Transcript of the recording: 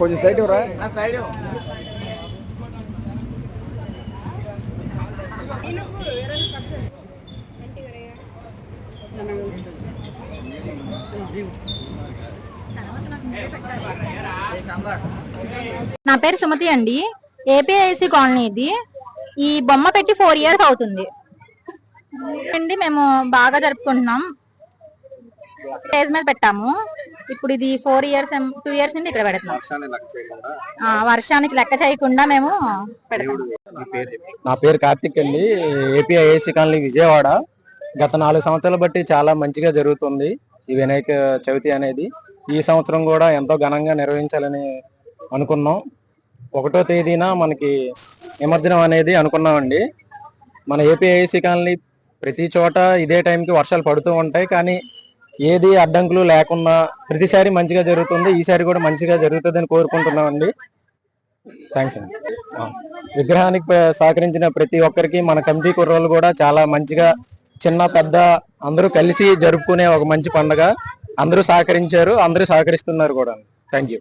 కొంచెం సైడ్ ఇవ్వరా? నా పేరు సుమతి అండి. ఏపీఐసి కాలనీ ఇది. ఈ బొమ్మ పెట్టి ఫోర్ ఇయర్స్ అవుతుంది. అండి మేము బాగా జరుపుకుంటున్నాం. స్టేజ్ మీద పెట్టాము. ఇప్పుడు ఇది ఫోర్ ఇయర్స్ టూ ఇయర్స్ నుండి ఇక్కడ పెడుతున్నాం. ఆ, వర్షానికి లెక్క చేయకుండా మేము పెడతాం నా పేరు కార్తిక్ అండి. AP IAC colony Vijayawada. గత నాలుగు సంవత్సరాలు బట్టి చాలా మంచిగా జరుగుతుంది ఈ వినాయక చవితి అనేది. ఈ సంవత్సరం కూడా ఎంతో ఘనంగా నిర్వహించాలని అనుకున్నాం. ఒకటో తేదీన మనకి నిమజ్జనం అనేది అనుకున్నామండి. మన ఏపీ ఐఏసీ కాలనీ ప్రతి చోట ఇదే టైంకి వర్షాలు పడుతూ ఉంటాయి. కానీ ఏది అడ్డంకులు లేకున్నా ప్రతిసారి మంచిగా జరుగుతుంది ఈసారి కూడా మంచిగా జరుగుతుందని కోరుకుంటున్నామండి. థ్యాంక్స్ అండి. విగ్రహానికి సహకరించిన ప్రతి ఒక్కరికి మన కమిటీ కుర్రోళ్ళు కూడా చాలా మంచిగా చిన్న పెద్ద అందరూ కలిసి జరుపుకునే ఒక మంచి పండుగ. అందరూ సహకరించారు అందరూ సహకరిస్తున్నారు కూడా. Thank you